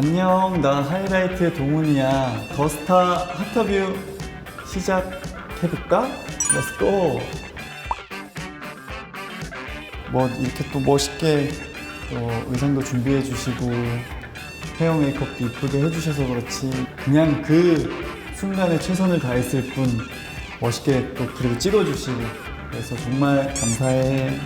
안녕, 나 하이라이트의 동훈이야. 더스타 핫터뷰 시작해볼까? 렛츠고! 뭐, 이렇게 또 멋있게 또 의상도 준비해 주시고, 헤어 메이크업도 이쁘게 해주셔서 그렇지. 그냥 그 순간에 최선을 다했을 뿐, 멋있게 또 그리고 찍어주시고, 그래서 정말 감사해.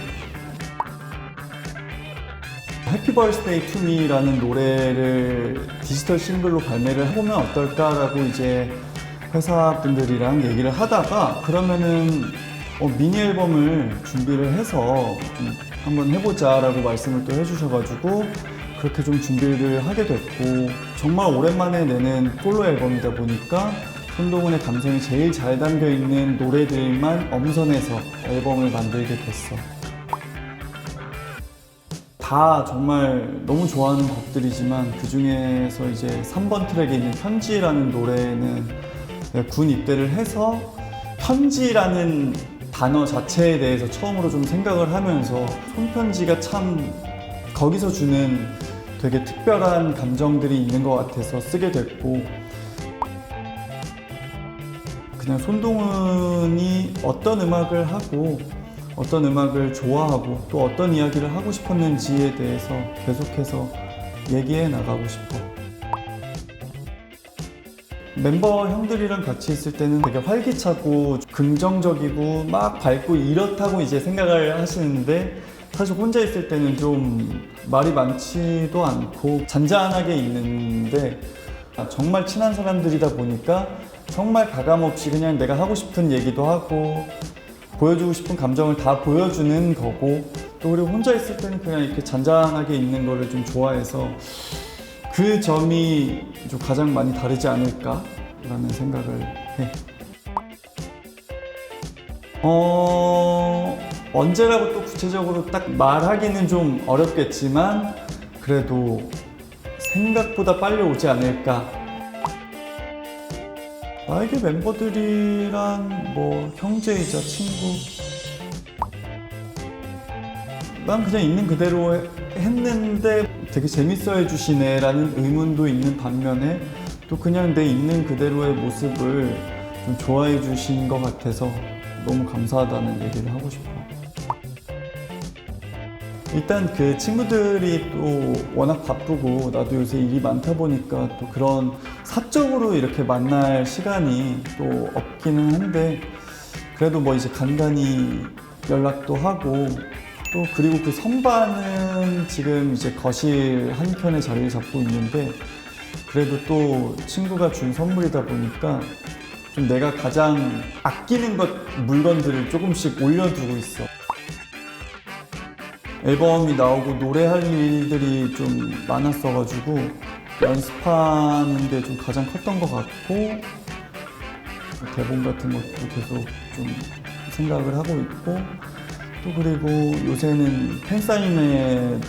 해피 버스데이 투 미라는 노래를 디지털 싱글로 발매를 해보면 어떨까라고 이제 회사 분들이랑 얘기를 하다가 그러면은 어, 미니 앨범을 준비를 해서 좀 한번 해보자라고 말씀을 또 해주셔가지고 그렇게 좀 준비를 하게 됐고 정말 오랜만에 내는 솔로 앨범이다 보니까 손동훈의 감성이 제일 잘 담겨 있는 노래들만 엄선해서 앨범을 만들게 됐어. 다 정말 너무 좋아하는 곡들이지만 그 중에서 이제 3번 트랙에 있는 편지라는 노래는 내가 군 입대를 해서 편지라는 단어 자체에 대해서 처음으로 좀 생각을 하면서 손편지가 참 거기서 주는 되게 특별한 감정들이 있는 것 같아서 쓰게 됐고 그냥 손동훈이 어떤 음악을 하고 어떤 음악을 좋아하고 또 어떤 이야기를 하고 싶었는지에 대해서 계속해서 얘기해 나가고 싶어. 멤버 형들이랑 같이 있을 때는 되게 활기차고 긍정적이고 막 밝고 이렇다고 이제 생각을 하시는데 사실 혼자 있을 때는 좀 말이 많지도 않고 잔잔하게 있는데 아, 정말 친한 사람들이다 보니까 정말 가감없이 그냥 내가 하고 싶은 얘기도 하고 보여주고 싶은 감정을 다 보여주는 거고 또 그리고 혼자 있을 때는 그냥 이렇게 잔잔하게 있는 거를 좀 좋아해서 그 점이 좀 가장 많이 다르지 않을까라는 생각을 해. 어, 언제라고 또 구체적으로 딱 말하기는 좀 어렵겠지만 그래도 생각보다 빨리 오지 않을까. 나에게 멤버들이란 뭐 형제이자 친구. 난 그냥 있는 그대로 해- 했는데 되게 재밌어 해주시네 라는 의문도 있는 반면에 또 그냥 내 있는 그대로의 모습을 좀 좋아해 주신 것 같아서 너무 감사하다는 얘기를 하고 싶어. 일단 그 친구들이 또 워낙 바쁘고 나도 요새 일이 많다 보니까 또 그런 사적으로 이렇게 만날 시간이 또 없기는 한데 그래도 뭐 이제 간간히 연락도 하고 또 그리고 그 선반은 지금 이제 거실 한켠에 자리를 잡고 있는데 그래도 또 친구가 준 선물이다 보니까 좀 내가 가장 아끼는 것 물건들을 조금씩 올려두고 있어. 앨범이 나오고 노래할 일들이 좀 많았어가지고 연습하는 게 좀 가장 컸던 것 같고 대본 같은 것도 계속 좀 생각을 하고 있고 또 그리고 요새는 팬사인회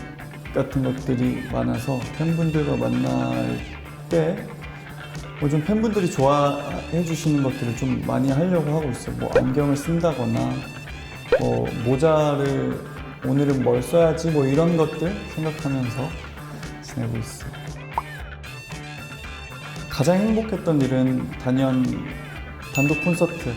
같은 것들이 많아서 팬분들과 만날 때뭐좀 팬분들이 좋아해 주시는 것들을 좀 많이 하려고 하고 있어요. 뭐 안경을 쓴다거나 뭐 모자를 오늘은 뭘 써야지 뭐 이런 것들 생각하면서 지내고 있어요. 가장 행복했던 일은 단연 단독 콘서트.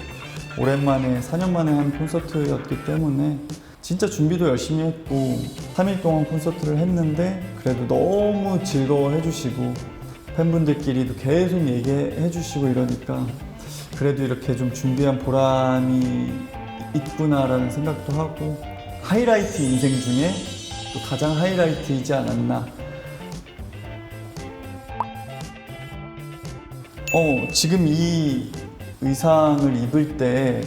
오랜만에 4년 만에 한 콘서트였기 때문에 진짜 준비도 열심히 했고 3일 동안 콘서트를 했는데 그래도 너무 즐거워해 주시고 팬분들끼리도 계속 얘기해 주시고 이러니까 그래도 이렇게 좀 준비한 보람이 있구나라는 생각도 하고 하이라이트 인생 중에 또 가장 하이라이트이지 않았나 어, 지금 이 의상을 입을 때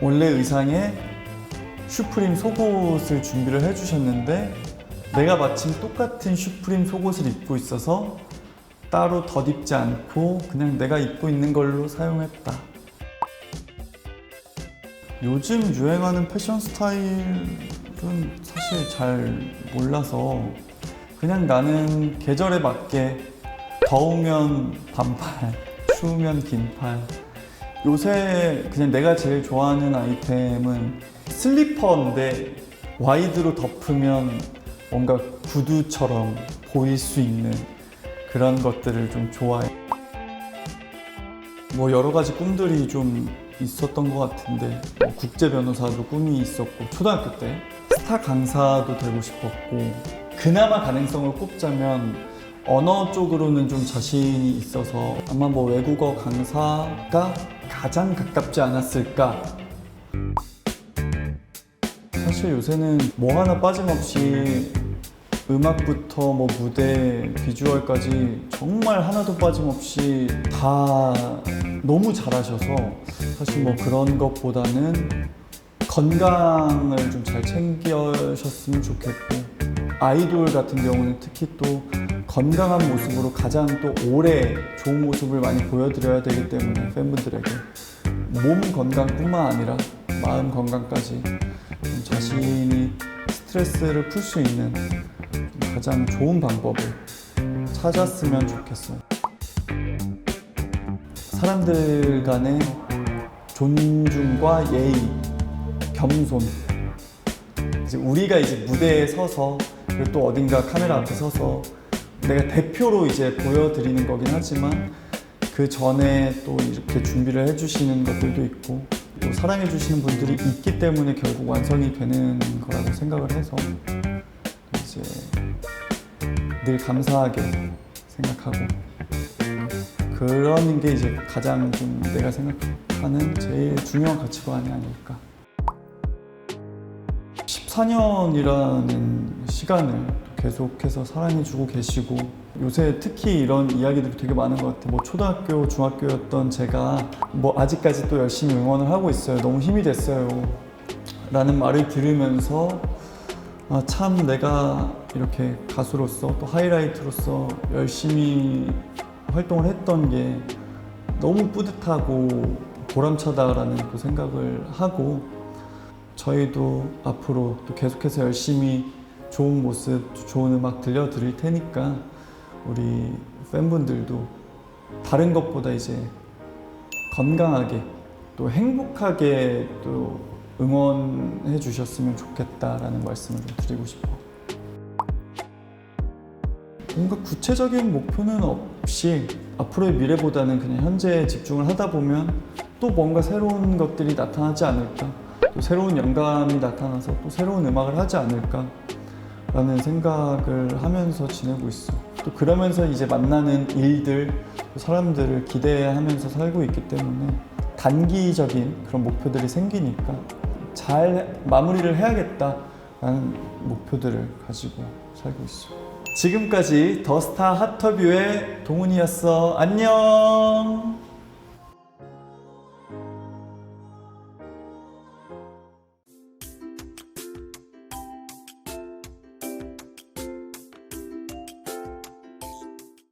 원래 의상에 슈프림 속옷을 준비를 해주셨는데 내가 마침 똑같은 슈프림 속옷을 입고 있어서 따로 덧입지 않고 그냥 내가 입고 있는 걸로 사용했다. 요즘 유행하는 패션 스타일은 사실 잘 몰라서 그냥 나는 계절에 맞게 더우면 반팔, 추우면 긴팔. 요새 그냥 내가 제일 좋아하는 아이템은 슬리퍼인데 와이드로 덮으면 뭔가 구두처럼 보일 수 있는 그런 것들을 좀 좋아해. 뭐 여러 가지 꿈들이 좀 있었던 것 같은데 뭐 국제 변호사도 꿈이 있었고 초등학교 때 스타 강사도 되고 싶었고 그나마 가능성을 꼽자면 언어 쪽으로는 좀 자신이 있어서 아마 뭐 외국어 강사가 가장 가깝지 않았을까. 사실 요새는 뭐 하나 빠짐없이 음악부터 뭐 무대, 비주얼까지 정말 하나도 빠짐없이 다 너무 잘하셔서 사실 뭐 그런 것보다는 건강을 좀 잘 챙겨셨으면 좋겠고 아이돌 같은 경우는 특히 또 건강한 모습으로 가장 또 오래 좋은 모습을 많이 보여드려야 되기 때문에 팬분들에게 몸 건강뿐만 아니라 마음 건강까지 좀 자신이 스트레스를 풀 수 있는 가장 좋은 방법을 찾았으면 좋겠어요. 사람들 간의 존중과 예의, 겸손. 이제 우리가 이제 무대에 서서 그리고 또 어딘가 카메라 앞에 서서 내가 대표로 이제 보여드리는 거긴 하지만 그 전에 또 이렇게 준비를 해주시는 것들도 있고 또 사랑해주시는 분들이 있기 때문에 결국 완성이 되는 거라고 생각을 해서 이제 늘 감사하게 생각하고 그런 게 이제 가장 좀 내가 생각하는 제일 중요한 가치관이 아닐까. 14년이라는 시간을 계속해서 사랑해주고 계시고 요새 특히 이런 이야기들이 되게 많은 것 같아요. 뭐 초등학교, 중학교였던 제가 뭐 아직까지 또 열심히 응원을 하고 있어요. 너무 힘이 됐어요. 라는 말을 들으면서 아, 참 내가 이렇게 가수로서 또 하이라이트로서 열심히 활동을 했던 게 너무 뿌듯하고 보람차다라는 또 생각을 하고 저희도 앞으로 또 계속해서 열심히 좋은 모습, 좋은 음악 들려드릴 테니까 우리 팬분들도 다른 것보다 이제 건강하게 또 행복하게 또 응원해 주셨으면 좋겠다라는 말씀을 좀 드리고 싶어. 뭔가 구체적인 목표는 없이 앞으로의 미래보다는 그냥 현재에 집중을 하다 보면 또 뭔가 새로운 것들이 나타나지 않을까? 또 새로운 영감이 나타나서 또 새로운 음악을 하지 않을까 라는 생각을 하면서 지내고 있어. 또 그러면서 이제 만나는 일들 또 사람들을 기대하면서 살고 있기 때문에 단기적인 그런 목표들이 생기니까 잘 마무리를 해야겠다라는 목표들을 가지고 살고 있어 지금까지 더스타 핫터뷰의 동훈이었어. 안녕!